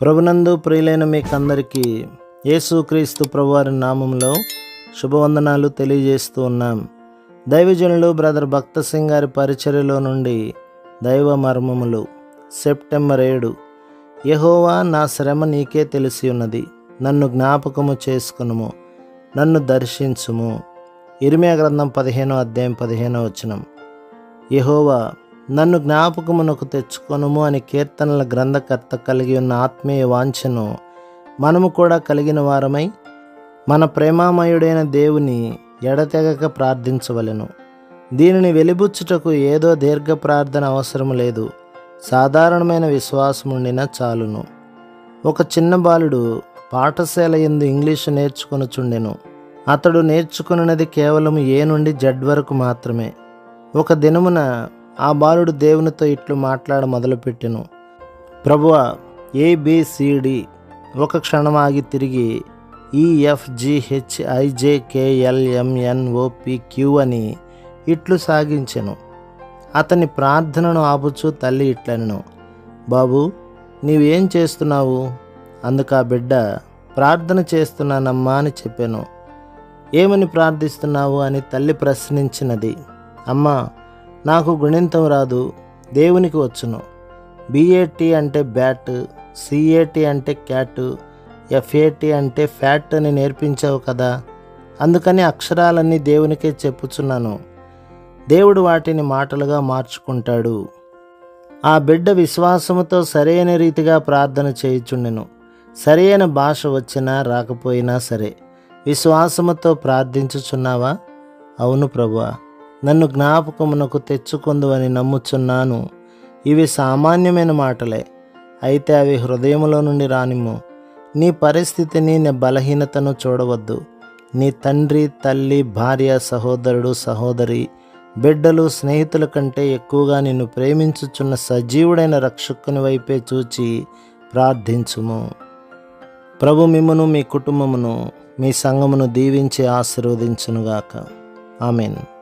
ప్రభునందు ప్రియులైన మీకందరికీ యేసుక్రీస్తు ప్రభువారి నామంలో శుభవందనాలు తెలియజేస్తూ ఉన్నాం. దైవజనులు బ్రదర్ భక్త సింగ్ గారి పరిచర్యలో నుండి దైవ మర్మములు సెప్టెంబర్ ఏడు. యహోవా నా శ్రమ నీకే తెలిసి ఉన్నది. నన్ను జ్ఞాపకము చేసుకునుము. నన్ను దర్శించుము. ఇరిమియా గ్రంథం పదిహేనో అధ్యాయం పదిహేనో వచనం. యహోవా నన్ను జ్ఞాపకమునకు తెచ్చుకొనుము అని కీర్తనల గ్రంథకర్త కలిగి ఉన్న ఆత్మీయ వాంఛను మనము కూడా కలిగిన వారమై మన ప్రేమామయుడైన దేవుని ఎడతెగక ప్రార్థించవలెను. దీనిని వెలిబుచ్చుటకు ఏదో దీర్ఘ ప్రార్థన అవసరం లేదు. సాధారణమైన విశ్వాసం ఉండినా చాలును. ఒక చిన్న బాలుడు పాఠశాల ఎందు ఇంగ్లీషు నేర్చుకొనుచుండెను. అతడు నేర్చుకున్నది కేవలం ఏ నుండి జడ్ వరకు మాత్రమే. ఒక దినమున ఆ బాలుడు దేవునితో ఇట్లు మాట్లాడ మొదలుపెట్టెను. ప్రభువ ఏబిసిడి ఒక క్షణం ఆగి తిరిగి ఈఎఫ్జిహెచ్ ఐజేకేఎల్ఎంఎన్ఓపి క్యూ అని ఇట్లు సాగించెను. అతని ప్రార్థనను ఆపుచు తల్లి ఇట్లనెను బాబు నీవేం చేస్తున్నావు? అందుకు ఆ బిడ్డ ప్రార్థన చేస్తున్నానమ్మా అని చెప్పాను. ఏమని ప్రార్థిస్తున్నావు? అని తల్లి ప్రశ్నించినది. అమ్మా నాకు గుణింతం రాదు దేవునికి వచ్చును. బిఏటి అంటే బ్యాట్ సిఏటి అంటే క్యాట్ ఎఫ్ఏటి అంటే ఫ్యాట్ అని నేర్పించావు కదా అందుకని అక్షరాలన్నీ దేవునికే చెప్పుచున్నాను. దేవుడు వాటిని మాటలుగా మార్చుకుంటాడు. ఆ బిడ్డ విశ్వాసముతో సరైన రీతిగా ప్రార్థన చేయుచుండెను. సరైన భాష వచ్చినా రాకపోయినా సరే విశ్వాసముతో ప్రార్థించుచున్నావా? అవును ప్రభువా. నన్ను జ్ఞాపకమునకు తెచ్చుకుందువని నమ్ముచున్నాను. ఇవి సామాన్యమైన మాటలే. అయితే అవి హృదయములో నుండి రానిమ్ము. నీ పరిస్థితిని నీ బలహీనతను చూడవద్దు. నీ తండ్రి తల్లి భార్య సహోదరుడు సహోదరి బిడ్డలు స్నేహితుల కంటే ఎక్కువగా నిన్ను ప్రేమించుచున్న సజీవుడైన రక్షకుని వైపే చూచి ప్రార్థించుము. ప్రభు మిమ్మను మీ కుటుంబమును మీ సంఘమును దీవించి ఆశీర్వదించునుగాక. ఆమెను.